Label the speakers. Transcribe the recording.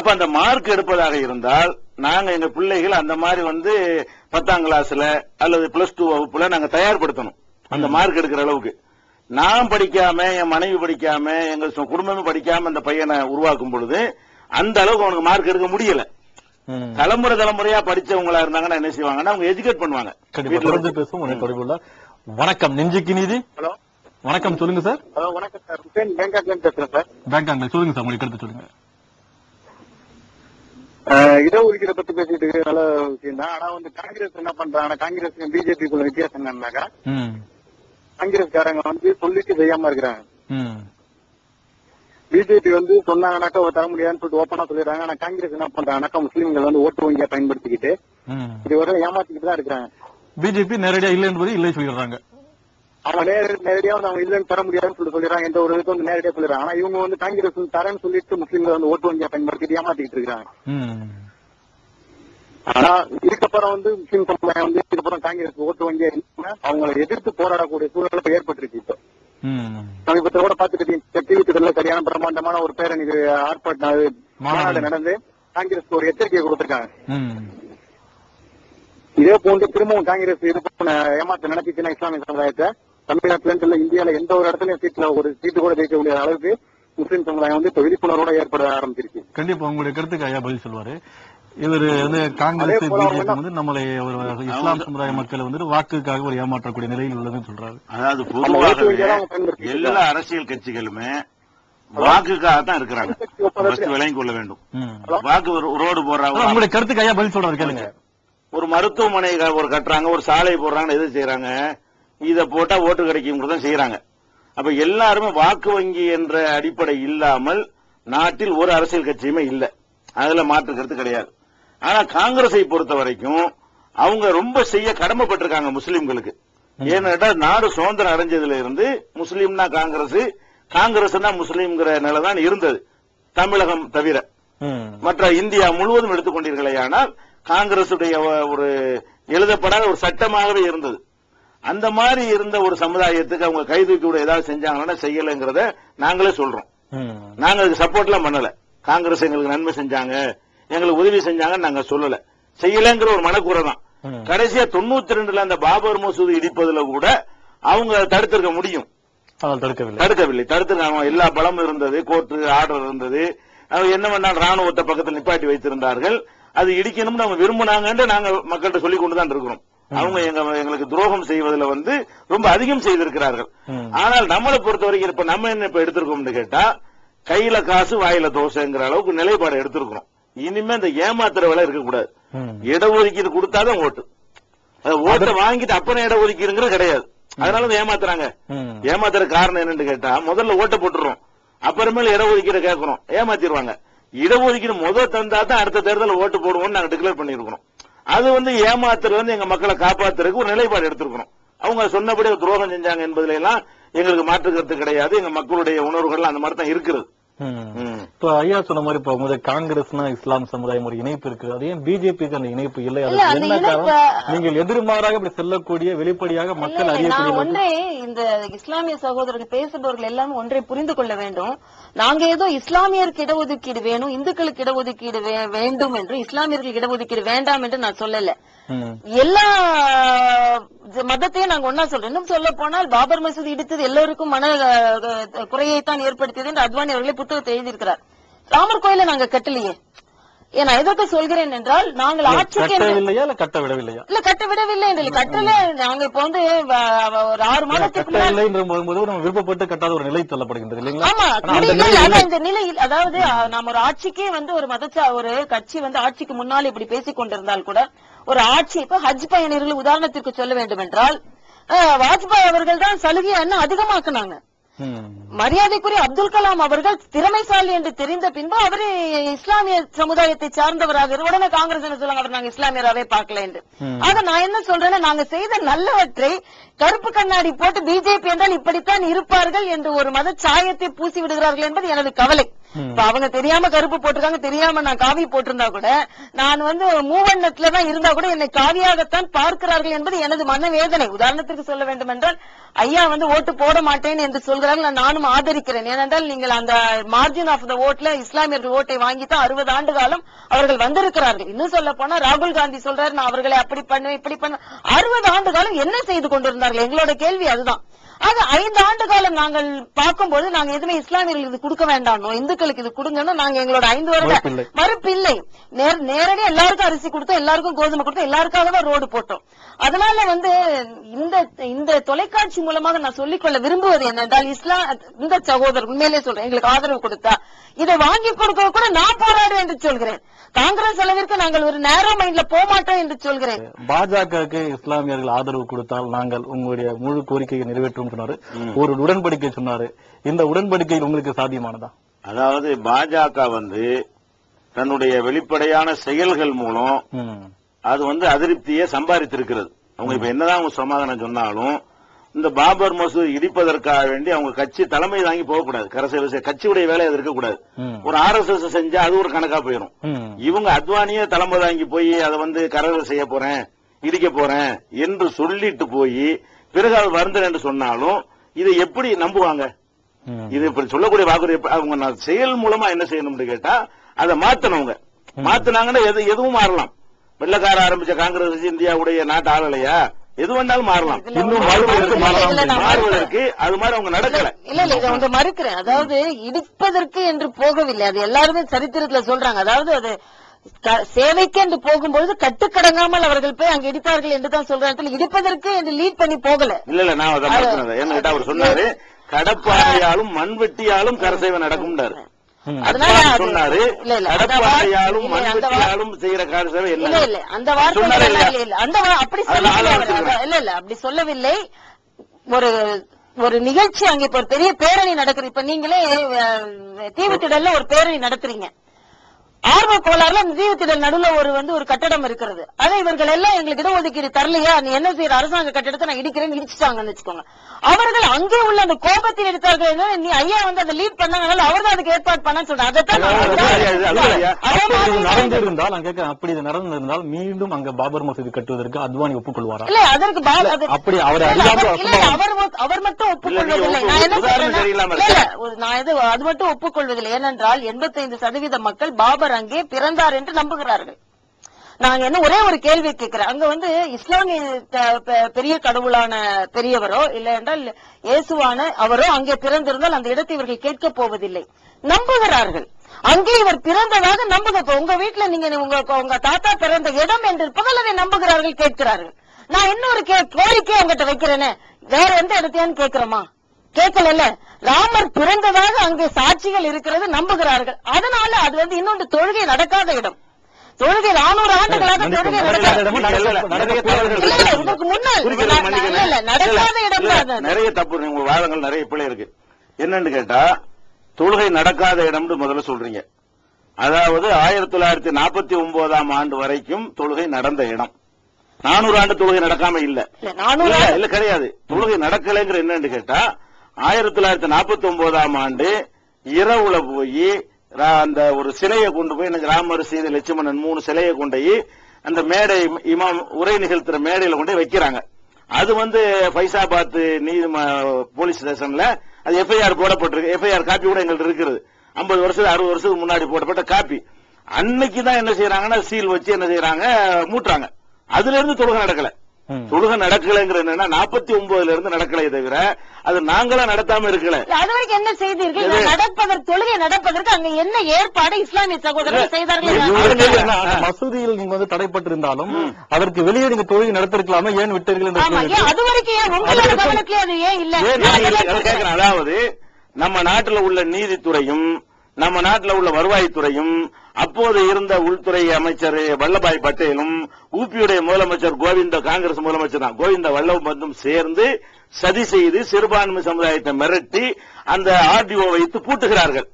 Speaker 1: அப்ப அந்த மார்க் எடுப்பதாக இருந்தால் நாங்க எங்க பிள்ளைகள் அந்த மாதிரி வந்து பத்தாம் கிளாஸ்ல அல்லது பிளஸ் டூ வகுப்புல நாங்க தயார்படுத்தணும். அந்த மார்க் எடுக்கிற அளவுக்கு. நான் படிக்காம என் மனைவி படிக்காம எங்க சொ- குடும்பமே படிக்காம அந்த பையனை உருவாக்கும் பொழுது அந்த அளவுக்கு அவனுக்கு மார்க் எடுக்க முடியல. தலைமுறை தலைமுறையா படிச்சவங்களா இருந்தாங்கன்னா என்ன செய்வாங்கன்னா அவங்க எஜுகேட் பண்ணுவாங்க.
Speaker 2: தொடர்ந்து உங்களை தொடர்புள்ள வணக்கம். நெஞ்சுக்கு நீதி.
Speaker 3: ஹலோ.
Speaker 2: வணக்கம். சொல்லுங்க சார்.
Speaker 3: ஹலோ வணக்கம் சார். பேங்காக்ல இருந்து பேசுறேன் சார்.
Speaker 2: பேங்காங்க சொல்லுங்க சார். உங்களுக்கு கருத்து சொல்லுங்க.
Speaker 3: இடஒதுக்கீடு பத்தி பேசிட்டு நல்ல விஷயம் தான். ஆனா வந்து காங்கிரஸ் என்ன பண்றாங்க காங்கிரஸ் பிஜேபிக்குள்ள வித்தியாசம் என்னன்னாக்கா காங்கிரஸ்காரங்க வந்து சொல்லிட்டு செய்யாம இருக்கிறாங்க. பிஜேபி வந்து சொன்னாங்கன்னாக்கா தர முடியாதுன்னு சொல்லிட்டு ஓப்பனா சொல்லிடுறாங்க. ஆனா காங்கிரஸ் என்ன பண்றாங்கன்னாக்கா முஸ்லீம்கள் வந்து ஓட்டு வங்கியா பயன்படுத்திக்கிட்டு இதுவரை ஏமாத்திக்கிட்டு தான் இருக்கிறாங்க.
Speaker 2: பிஜேபி நேரடியா இல்லை என்பது இல்லை சொல்லிடுறாங்க.
Speaker 3: அவங்க நேர நேரடியா வந்து அவங்க இல்லைன்னு தர முடியாதுன்னு சொல்லிட்டு சொல்லிடுறாங்க. எந்த ஒரு இதுக்கு வந்து நேரடியா சொல்லிடுறாங்க. ஆனா இவங்க வந்து காங்கிரஸ் தரேன்னு சொல்லிட்டு முஸ்லீம்கள் வந்து ஓட்டு வங்கியா பயன்படுத்திட்டு ஏமாத்திக்கிட்டு இருக்காங்க ஆனா இதுக்கப்புறம் வந்து முஸ்லீம் சமுதாயம் வந்து இதுக்கப்புறம் காங்கிரஸ் ஓட்டு வங்கியா அவங்களை எதிர்த்து போராடக்கூடிய சூழல் ஏற்பட்டிருக்கு இப்போ.
Speaker 2: ம்.
Speaker 3: சமீபத்தில் கூட பாத்துக்கிட்டீங்க டிவித்துல சரியான பிரம்மாண்டமான ஒரு பேரணிக்கு ஆர்ப்பாட்டம் மாநாடு. நடந்து காங்கிரஸ்க்கு ஒரு எச்சரிக்கையை கொடுத்திருக்காங்க. இதே போன்று திரும்பவும் காங்கிரஸ் இது பண்ண ஏமாத்த நடத்திச்சுன்னா இஸ்லாமிய சமுதாயத்தை தமிழ்நாட்டுல இல்ல இந்தியால எந்த ஒரு இடத்துலயும் சீட்ல ஒரு சீட்டு கூட ஜெயிக்க முடியாத அளவுக்கு முஸ்லீம் சமுதாயம் வந்து இப்ப விழிப்புணர்வோட ஏற்பட ஆரம்பிச்சிருச்சு
Speaker 2: கண்டிப்பா உங்களுடைய கருத்துக்கு ஐயா பதில் சொல்வாரு இவர் வந்து காங்கிரஸ் பிஜேபி வந்து நம்மளை ஒரு இஸ்லாம் சமுதாய மக்களை வந்து வாக்குக்காக ஒரு ஏமாற்றக்கூடிய நிலையில் உள்ளதுன்னு சொல்றாரு.
Speaker 1: அதாவது பொதுவாகவே எல்லா அரசியல் கட்சிகளுமே வாக்குக்காக தான் இருக்கிறாங்க விளங்கி கொள்ள வேண்டும். வாக்கு ஒரு ரோடு போடுறாங்க
Speaker 2: உங்களுடைய கருத்துக்கு ஐயா பதில் சொல்றாரு கேளுங்க.
Speaker 1: ஒரு மருத்துவமனை ஒரு கட்டுறாங்க ஒரு சாலை போடுறாங்க எது செய்யறாங்க இத போட்டா ஓட்டு கிடைக்கும் தான் செய்யறாங்க அப்ப எல்லாருமே வாக்கு வங்கி என்ற அடிப்படை இல்லாமல் நாட்டில் ஒரு அரசியல் கட்சியுமே இல்ல. அதுல மாற்று கருத்து கிடையாது. ஆனா காங்கிரஸை பொறுத்த வரைக்கும் அவங்க ரொம்ப செய்ய கடமைப்பட்டிருக்காங்க முஸ்லிம்களுக்கு. ஏன்னா நாடு சுதந்திரம் அடைஞ்சதுல இருந்து முஸ்லீம்னா காங்கிரஸ் காங்கிரஸ்னா முஸ்லீம்ங்கிற நிலை தான் இருந்தது. தமிழகம் தவிர. மற்ற இந்தியா முழுவதும் எடுத்துக்கொண்டீர்களேயானால் காங்கிரசுடைய ஒ- ஒரு எழுதப்படாத ஒரு சட்டமாகவே இருந்தது. அந்த மாதிரி இருந்த ஒரு சமுதாயத்துக்கு அவங்க கை தூக்கி விட ஏதாவது செஞ்சாங்கன்னா செய்யலைங்கிறத நாங்களே சொல்றோம். நாங்க அதுக்கு சப்போர்ட்லாம் பண்ணல. காங்கிரஸ் எங்களுக்கு நன்மை செஞ்சாங்க. எங்களுக்கு உதவி செஞ்சாங்கன்னு நாங்க சொல்லல. செய்யலைங்கிற ஒரு மனக்குறை தான். கடைசியா தொண்ணூத்தி ரெண்டுல அந்த பாபர் மசூதி இடிப்பதுல கூட அவங்க தடுத்திருக்க முடியும்.
Speaker 2: தடுக்கவில்லை.
Speaker 1: தடுக்கவில்லை. தடுத்திருக்காங்க. எல்லா பலமும் இருந்தது கோர்ட்டு ஆர்டர் இருந்தது. என்ன பண்ணால் ராணுவத்தை பக்கத்தில் நிப்பாட்டி வைத்திருந்தார்கள். அது இடிக்கணும்னு அவங்க விரும்பினாங்கன்னு நாங்க மக்கள்கிட்ட சொல்லி கொண்டு தான் இருக்கிறோம். அவங்க எங்க எங்களுக்கு துரோகம் செய்வதில் வந்து ரொம்ப அதிகம் செய்திருக்கிறார்கள். ஆனால் நம்மளை பொறுத்த வரைக்கும் இப்ப நம்ம என்ன இப்ப எடுத்திருக்கோம்னு கேட்டா கையில காசு வாயில தோசைங்கிற அளவுக்கு நிலைப்பாடு எடுத்திருக்கிறோம். இனிமே இந்த ஏமாத்துற வேலை இருக்கக்கூடாது. இடஒதுக்கீடு கொடுத்தாதான் ஓட்டு. அது ஓட்டை வாங்கிட்டு அப்புறம் இடஒதுக்கீடுங்கிறது கிடையாது. அதனால தான் ஏமாத்துறாங்க. ஏமாத்துற காரணம் என்னன்னு கேட்டா முதல்ல ஓட்ட போட்டுறோம். அப்புறமேல இடஒதுக்கீடு கேட்கறோம். ஏமாத்திடுவாங்க. இடஒதுக்கீடு முதல் தந்தா தான் அடுத்த தேர்தலில் ஓட்டு போடுவோம்னு நாங்க டிக்ளேர் பண்ணிருக்கிறோம் அது வந்து ஏமாத்துறது வந்து எங்க மக்களை காப்பாத்துறதுக்கு ஒரு நிலைப்பாடு எடுத்திருக்கணும். அவங்க சொன்னபடி துரோகம் செஞ்சாங்க என்பதுல எல்லாம் எங்களுக்கு மாற்று கருத்து கிடையாது. எங்க மக்களுடைய உணர்வுகள் அந்த மாதிரி தான் இருக்கிறது.
Speaker 2: இப்ப ஐயா சொன்ன மாதிரி இப்ப முதல்ல காங்கிரஸ்னா இஸ்லாம் சமுதாயம் ஒரு இணைப்பு இருக்கு அது ஏன் பிஜேபிக்கு அந்த இணைப்பு இல்லை?
Speaker 4: அந்த
Speaker 2: என்ன காரணம்? நீங்கள் எதிர்மாறாக இப்படி செல்லக்கூடிய வெளிப்படையாக மக்கள் அறியக்கூடிய
Speaker 4: ஒன்றே இந்த இஸ்லாமிய சகோதரர்கள் பேசுபவர்கள் எல்லாமே ஒன்றை புரிந்து கொள்ள வேண்டும். நாங்க ஏதோ இஸ்லாமியருக்கு இடஒதுக்கீடு வேணும் இந்துக்களுக்கு இடஒதுக்கீடு வேண்டும் என்று இஸ்லாமியர்களுக்கு இடஒதுக்கீடு வேண்டாம் என்று நான் சொல்லல. எல்லா மதத்தையும் நாங்க ஒன்னா சொல்றோம். இன்னும் சொல்ல போனால் பாபர் மசூதி இடித்தது எல்லோருக்கும் மன குறையைத்தான் ஏற்படுத்தியது என்று அத்வானி அவர்களே புத்தகத்தை எழுதியிருக்கிறார். ராமர் கோயிலை நாங்க கட்டலையே. நான் எதற்கு சொல்கிறேன் என்றால் நாங்கள் ஆட்சிக்கு
Speaker 2: கட்ட விடவில்லையா
Speaker 4: இல்ல கட்ட விடவில்லை என்று கட்டல நாங்க இப்ப வந்து ஒரு ஆறு மாதத்துக்கு
Speaker 2: போது நம்ம விருப்பப்பட்டு கட்டாத ஒரு நிலை தள்ளப்படுகின்றது இல்லைங்களா?
Speaker 4: ஆமா இந்த நிலையில் அதாவது நாம் ஒரு ஆட்சிக்கே வந்து ஒரு மதச்சா ஒரு கட்சி வந்து ஆட்சிக்கு முன்னால் இப்படி பேசிக் கொண்டிருந்தால் கூட ஒரு ஆட்சி இப்ப ஹஜ் பயணிகள் உதாரணத்திற்கு சொல்ல வேண்டும் என்றால் வாஜ்பாய் அவர்கள் தான் சலுகையை இன்னும் அதிகமாக்குனாங்க. மரியாதைக்குரிய அப்துல் கலாம் அவர்கள் திறமைசாலி என்று தெரிந்த பின்பு அவரு இஸ்லாமிய சமுதாயத்தை சார்ந்தவராக உடனே காங்கிரஸ் என்ன சொல்லுவாங்க? அவர் நாங்க இஸ்லாமியராவே பார்க்கல என்று. ஆக நான் என்ன சொல்றேன்னா நாங்க செய்த நல்லவற்றை கருப்பு கண்ணாடி போட்டு பிஜேபி என்றால் இப்படித்தான் இருப்பார்கள் என்று ஒரு மத சாயத்தை பூசி விடுகிறார்கள் என்பது எனது கவலை. இப்ப அவங்க தெரியாம கருப்பு போட்டிருக்காங்க தெரியாம நான் காவி போட்டிருந்தா கூட நான் வந்து மூவண்ணத்துல தான் இருந்தா கூட என்னை காவியாகத்தான் பார்க்கிறார்கள் என்பது எனது மனவேதனை. உதாரணத்திற்கு சொல்ல வேண்டும் என்றால் ஐயா வந்து ஓட்டு போட மாட்டேன் என்று சொல்கிறார்கள் நானும் ஆதரிக்கிறேன். ஏனென்றால் நீங்கள் அந்த மார்ஜின் ஆஃப் த ஓட்ல இஸ்லாமியர்கள் ஓட்டை வாங்கி தான் அறுபது ஆண்டு காலம் அவர்கள் வந்திருக்கிறார்கள். இன்னும் சொல்ல போனா ராகுல் காந்தி சொல்றாரு நான் அவர்களை அப்படி பண்ணுவேன் இப்படி பண்ண அறுபது ஆண்டு காலம் என்ன செய்து கொண்டிருந்தார்கள்? எங்களோட கேள்வி அதுதான். ஆக ஐந்து ஆண்டு காலம் நாங்கள் பார்க்கும்போது நாங்க எதுவுமே இஸ்லாமியர்களுக்கு இது கொடுக்க வேண்டாம் இந்து இந்துக்களுக்கு இது கொடுங்கன்னா நாங்க எங்களோட ஐந்து வருட
Speaker 2: மறுப்பில்லை.
Speaker 4: மறுப்பில்லை நேர்- நேரடியா எல்லாருக்கும் அரிசி கொடுத்தோம் எல்லாருக்கும் கோதுமை கொடுத்தோம் எல்லாருக்காக தான் ரோடு போட்டோம். அதனால வந்து இந்த இந்த தொலைக்காட்சி மூலமாக நான் சொல்லிக்கொள்ள விரும்புவது என்னென்றால் இஸ்லாம் இந்த சகோதரர் உண்மையிலே சொல்றேன் எங்களுக்கு ஆதரவு கொடுத்தா. இதை வாங்கி கொடுக்க கூட நான் போராடுவேன் என்று சொல்கிறேன். காங்கிரஸ் அளவிற்கு நாங்கள் ஒரு நேரோ மைண்ட்ல போக மாட்டோம் என்று சொல்கிறேன்.
Speaker 2: பாஜகவுக்கு இஸ்லாமியர்கள் ஆதரவு கொடுத்தால் நாங்கள் உங்களுடைய முழு கோரிக்கையை நிறைவேற்றும் சொன்னாரு. ஒரு உடன்படிக்கை சொன்னாரு. இந்த உடன்படிக்கை உங்களுக்கு சாத்தியமானதா?
Speaker 1: அதாவது பாஜக வந்து தன்னுடைய வெளிப்படையான செயல்கள் மூலம். அது வந்து அதிருப்தியை சம்பாதித்திருக்கிறது அவங்க இப்ப என்னதான் அவங்க சமாதானம் சொன்னாலும் இந்த பாபர் மசூத் இடிப்பதற்காக வேண்டி அவங்க கட்சி தலைமை தாங்கி போகக்கூடாது கரசேவை கட்சியுடைய வேலை அது இருக்கக்கூடாது. ஒரு ஆர் எஸ் எஸ் செஞ்சா அது ஒரு கணக்கா போயிடும். இவங்க அத்வானியே தலைமை தாங்கி போய் அதை வந்து கரவை செய்ய போறேன் இடிக்க போறேன் என்று சொல்லிட்டு போய் பிறகு அது வருந்தன் என்று சொன்னாலும் இதை எப்படி நம்புவாங்க. இது இப்படி சொல்லக்கூடிய வாக்குறுதி அவங்க நான் செயல் மூலமா என்ன செய்யணும்னு கேட்டா அதை மாத்தனவங்க மாத்தினாங்கன்னா எது எதுவும் மாறலாம். வெள்ளக்கார ஆரம்பிச்ச காங்கிரஸ் இந்தியாவுடைய நாட்டு ஆளலையா? எது வேணாலும் மாறலாம். மாறுவதற்கு அது மாதிரி அவங்க நடக்கல.
Speaker 4: இல்ல இல்ல இதை வந்து மறுக்கிறேன். அதாவது இடிப்பதற்கு என்று போகவில்லை. அது எல்லாருமே சரித்திரத்துல சொல்றாங்க. அதாவது அது சேவைக்கு என்று போகும்பொழுது கட்டுக்கடங்காமல் அவர்கள் போய் அங்க இடித்தார்கள் என்று தான் சொல்றாங்க இடிப்பதற்கு என்று லீட் பண்ணி போகல.
Speaker 1: இல்ல இல்ல நான் அதை மறக்கிறேன். என்ன கேட்டா அவர் சொன்னாரு கடப்பாறையாலும் மண்வெட்டியாலும் கரசேவை
Speaker 4: அது-
Speaker 1: சொன்னாரு கடப்பாறையாலும் மண்வெட்டியாலும் செய்யற கரசேவை என்ன?
Speaker 4: இல்ல அந்த வார்த்தை அந்த அப்படி சொல்லவில்லை. இல்ல இல்ல. அப்படி சொல்லவில்லை. ஒரு ஒரு நிகழ்ச்சி அங்க இப்ப ஒரு பெரிய பேரணி நடக்குது. இப்ப நீங்களே தீவுத்திடல்ல ஒரு பேரணி நடத்துறீங்க. ஆர்வ கோளாறுல அந்த தீவுத்திடல் நடுவுல ஒரு வந்து ஒரு கட்டடம் இருக்கிறது. அதை இவர்கள் எல்லாம் எங்களுக்கு இடஒதுக்கீடு தரலையா? நீ என்ன செய்யற அரசாங்க கட்டடத்தை நான் இடிக்கிறேன்னு இடிச்சுட்டாங்கன்னு வச்சுக்கோங்க. அவர்கள் அங்கே உள்ள அந்த கோபத்தில் எடுத்தார்கள் நீ ஐயா வந்து அதை லீட் பண்ணாங்க அவர் தான் அதுக்கு ஏற்பாடு பண்ண சொல்றேன். அதைத்தான்
Speaker 2: நடந்திருந்தால் கேட்கிறேன் அப்படி இது நடந்திருந்தால் மீண்டும் அங்க பாபர் மசூதி கட்டுவதற்கு அத்வானி ஒப்புக்கொள்வாரா?
Speaker 4: இல்ல அதற்கு
Speaker 2: அப்படி அவர்
Speaker 4: அவர்-. அவர் மட்டும் ஒப்புக்கொள்வதில்லை. நான் என்ன ஒரு நான் இது அது மட்டும் ஒப்புக்கொள்வதில்லை. ஏனென்றால் 85% சதவீத மக்கள் பாபர் அங்கே பிறந்தார் என்று நம்புகிறார்கள். நாங்க என்ன ஒரே ஒரு கேள்வி கேட்கிறேன். அங்க வந்து இஸ்லாமிய பெரிய கடவுளான பெரியவரோ இல்ல என்றால் இயேசுவான அவரோ அங்கே பிறந்திருந்தால் அந்த இடத்தை இவர்கள் கேட்க போவதில்லை. நம்புகிறார்கள். அங்கே இவர் பிறந்ததாக நம்புக உங்க வீட்டுல நீங்க உங்க உங்க தாத்தா பிறந்த இடம் என்று இருப்பதால் அதை நம்புகிறார்கள் கேட்கிறார்கள். நான் இன்னொரு கே கோரிக்கை உங்ககிட்ட வைக்கிறேனே. வேற எந்த இடத்தையான்னு கேட்கிறோமா கேட்கல ராமர் பிறந்ததாக அங்கே சாட்சிகள் இருக்கிறது நம்புகிறார்கள். அதனால அது வந்து இன்னொன்று தொழுகை நடக்காத இடம். தொழுகை நானூறு ஆண்டுகளாக தொழுகை நடக்காத இதற்கு முன்னால் நடக்காத இடம்.
Speaker 1: நிறைய தப்பு. உங்க வாதங்கள் நிறைய பிழை இருக்கு. என்னன்னு கேட்டா தொழுகை நடக்காத இடம்னு முதல்ல சொல்றீங்க. அதாவது ஆயிரத்தி தொள்ளாயிரத்தி நாற்பத்தி ஒன்பதாம் ஆண்டு வரைக்கும் தொழுகை நடந்த இடம். நானூறு ஆண்டு தொழுகை நடக்காம இல்ல.
Speaker 4: இல்ல, நானூறு
Speaker 1: இல்ல கிடையாது. தொழுகை நடக்கலைங்கிற என்னன்னு கேட்டா ஆயிரத்தி தொள்ளாயிரத்தி நாற்பத்தி ஒன்பதாம் ஆண்டு இரவுல போய் அந்த ஒரு சிலையை கொண்டு போய் எனக்கு ராமர் சீதை லட்சுமணன் மூணு சிலையை கொண்டு போய் அந்த மேடை இமாம் உரை நிகழ்த்துற மேடையில கொண்டு போய் வைக்கிறாங்க. அது வந்து பைசாபாத் நீதி போலீஸ் ஸ்டேஷன்ல அது எஃப்ஐஆர் போடப்பட்டிருக்கு எஃப்ஐஆர் காப்பி கூட எங்கள்ட்ட இருக்கிறது ஐம்பது வருஷத்துக்கு அறுபது வருஷத்துக்கு முன்னாடி போடப்பட்ட காப்பி. அன்னைக்கு தான் என்ன செய்யறாங்கன்னா சீல் வச்சு என்ன செய்யறாங்க மூட்டுறாங்க. அதுல இருந்து தொழுகை நடக்கல. தொழுகை நடக்கலைங்கிற என்னன்னா நாற்பத்தி ஒன்பதுல இருந்து நடக்கலையே தவிர அது நாங்களா நடத்தாம இருக்கல.
Speaker 4: அது வரைக்கும் என்ன செய்தீர்கள்? நடப்பதற்கு தொழுகை நடப்பதற்கு அங்க என்ன ஏற்பாடு இஸ்லாமிய சகோதரர்கள் செய்தார்கள்?
Speaker 2: மசூதியில் நீங்க வந்து தடைப்பட்டிருந்தாலும் அதற்கு வெளியே நீங்க தொழில் நடத்திருக்கலாமே? ஏன் விட்டீர்கள்
Speaker 4: அது வரைக்கும் ஏன்? உங்களோட
Speaker 2: அது வரைக்கும்
Speaker 4: கவனத்திலே அது ஏன் இல்ல.
Speaker 1: அதாவது நம்ம நாட்டுல உள்ள நீதித்துறையும் நம்ம நாட்டுல உள்ள வருவாய்த்துறையும் அப்போது இருந்த உள்துறை அமைச்சர் வல்லபாய் பட்டேலும் ஊபியுடைய முதலமைச்சர் கோவிந்த காங்கிரஸ் முதலமைச்சர் தான் கோவிந்த பந்தும் சேர்ந்து சதி செய்து சிறுபான்மை சமுதாயத்தை மிரட்டி அந்த ஆர்டிஓ வைத்து பூட்டுகிறார்கள்.